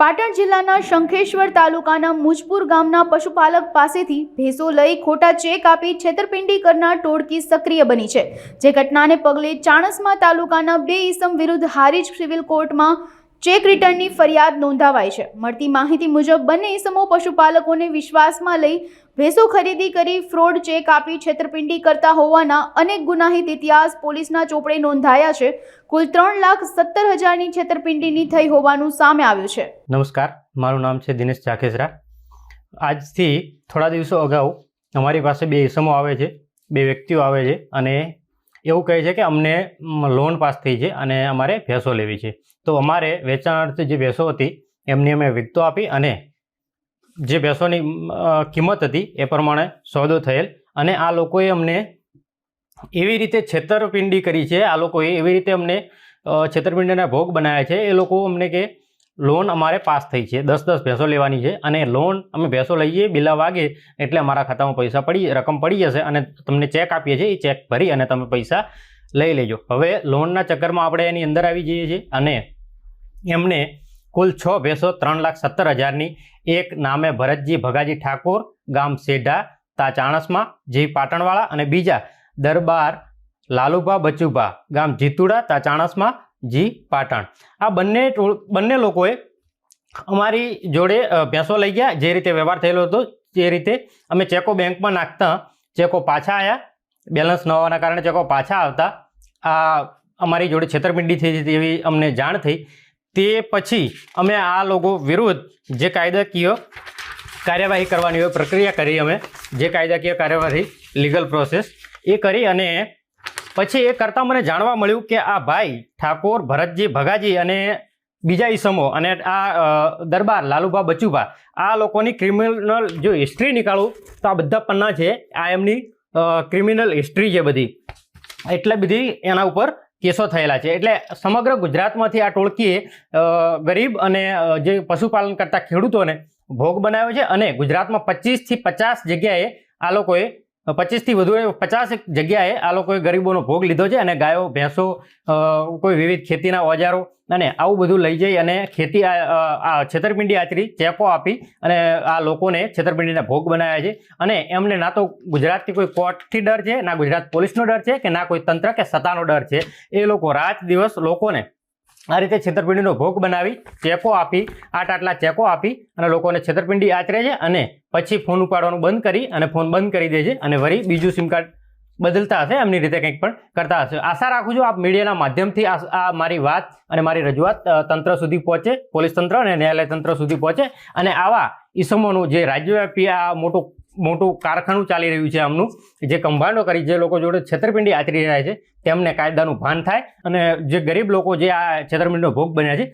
પાટણ જિલ્લાના શંખેશ્વર તાલુકાના મુજપુર ગામના પશુપાલક પાસેથી ભેંસો લઈ ખોટા ચેક આપી છેતરપિંડી કરનાર ટોળકી સક્રિય બની છે. જે ઘટનાને પગલે ચાણસ્મા તાલુકાના બે ઈસમ વિરુદ્ધ હારીજ સિવિલ કોર્ટમાં ચેક રિટર્નની ફરિયાદ નોંધાવાઈ છે. મળતી માહિતી મુજબ બંને ઇસમો પશુપાલકોને વિશ્વાસમાં લઈ ભેંસો ખરીદી કરી ફ્રોડ ચેક આપી છેતરપિંડી કરતા હોવાના અનેક ગુનાહિત ઇતિહાસ પોલીસના ચોપડે નોંધાયા છે. કુલ ત્રણ લાખ સત્તર હજારની છેતરપિંડીની થઈ હોવાનું સામે આવ્યું છે. નમસ્કાર, મારું નામ છે દિનેશ ચાખેસરા આજથી થોડા દિવસો અગાઉ અમારી પાસે બે ઇસમો આવે છે, બે વ્યક્તિઓ આવે છે અને એવું કહે છે કે અમને લોન પાસ થઈ છે અને અમારે ભેંસો લેવી છે. તો અમારે વેચાણાર્થે જે ભેંસો હતી, એમની અમે વિગતો આપી અને જે ભેંસોની કિંમત હતી એ પ્રમાણે સોદો થયેલ અને આ લોકોએ અમને એવી રીતે છેતરપિંડી કરી છે, આ લોકોએ એવી રીતે અમને છેતરપિંડીના ભોગ બનાવ્યા છે. એ લોકો અમને કે લોન અમારે પાસ થઈ છે. દસ દસ ભેંસો લેવાની છે અને લોન અમે ભેંસો લઈએ, બિલા વાગે, એટલે અમારા ખાતામાં પૈસા પડી, રકમ પડી જશે અને તમને ચેક આપીએ છીએ, એ ચેક ભરી અને તમે પૈસા લઈ લેજો. હવે લોનના ચક્કરમાં આપણે એની અંદર આવી જઈએ છીએ અને એમને કુલ છ ભેંસો ત્રણ લાખ સત્તર હજારની એક નામે ભરતજી ભગાજી ઠાકોર, ગામ સેઢા, તા ચાણસમાં, જે પાટણવાળા અને બીજા દરબાર લાલુભા બચુભા, ગામ જીતુડા, તા ચાણસમાં જી, પાટણ. આ બંને બંને લોકોએ અમારી જોડે ભેંસો લઈ ગયા. જે રીતે વ્યવહાર થયેલો હતો તે રીતે અમે ચેકો બેંકમાં નાખતા, ચેકો પાછા આવ્યા બેલેન્સ ન હોવાના કારણે ચેકો પાછા આવતા. આ અમારી જોડે છેતરપિંડી થઈ હતી તેવી અમને જાણ થઈ. તે પછી અમે આ લોકો વિરુદ્ધ જે કાયદાકીય કાર્યવાહી કરવાની પ્રક્રિયા કરી અમે. જે કાયદાકીય કાર્યવાહી લીગલ પ્રોસેસ એ કરી અને પછી એ કરતાં મને જાણવા મળ્યું કે આ ભાઈ ઠાકોર, ભરતજી, ભગાજી અને બીજા ઈસમો અને આ દરબાર, લાલુભા, બચુભા, આ લોકોની ક્રિમિનલ જો હિસ્ટ્રી નીકાળું તો આ બધા પન્ના છે, આ એમની ક્રિમિનલ હિસ્ટ્રી છે બધી. એટલે બધી એના ઉપર કેસો થયેલા છે. એટલે સમગ્ર ગુજરાતમાંથી આ ટોળકીએ ગરીબ અને જે પશુપાલન કરતા ખેડૂતોને ભોગ બનાવ્યો છે અને ગુજરાતમાં પચીસથી પચાસ જગ્યાએ આ લોકોએ પચીસથી વધુ પચાસ જગ્યાએ આ લોકોએ ગરીબોનો ભોગ લીધો છે અને ગાયો, ભેંસો કોઈ વિવિધ ખેતીના ઓજારો અને આવું બધું લઈ જઈ અને ખેતી છેતરપિંડી આચરી ચેકો આપી અને આ લોકોને છેતરપિંડીના ભોગ બનાવ્યા છે. અને એમને ના તો ગુજરાતથી કોઈ કોર્ટથી ડર છે, ના ગુજરાત પોલીસનો ડર છે કે ના કોઈ તંત્ર કે સત્તાનો ડર છે. એ લોકો રાત દિવસ લોકોને આ રીતે છેતરપિંડીનો ભોગ બનાવી ચેકો આપી, આટ આટલા ચેકો આપી અને લોકોને છેતરપિંડી આચરે છે અને પછી ફોન ઉપાડવાનું બંધ કરી અને ફોન બંધ કરી દે છે અને વળી બીજું સિમ કાર્ડ બદલતા હશે, એમની રીતે કંઈક પણ કરતા હશે. આશા રાખું છું આપ મીડિયાના માધ્યમથી આ મારી વાત અને મારી રજૂઆત તંત્ર સુધી પહોંચે, પોલીસ તંત્ર અને ન્યાયાલય તંત્ર સુધી પહોંચે અને આવા ઈસમોનું જે રાજ્યવ્યાપી આ મોટું મોટું કારખાનું ચાલી રહ્યું છે આમનું, જે કૌભાંડો કરી, જે લોકો જોડે છેતરપિંડી આચરી રહ્યા છે, તેમને કાયદાનું ભાન થાય અને જે ગરીબ લોકો જે આ છેતરપિંડીનો ભોગ બન્યા છે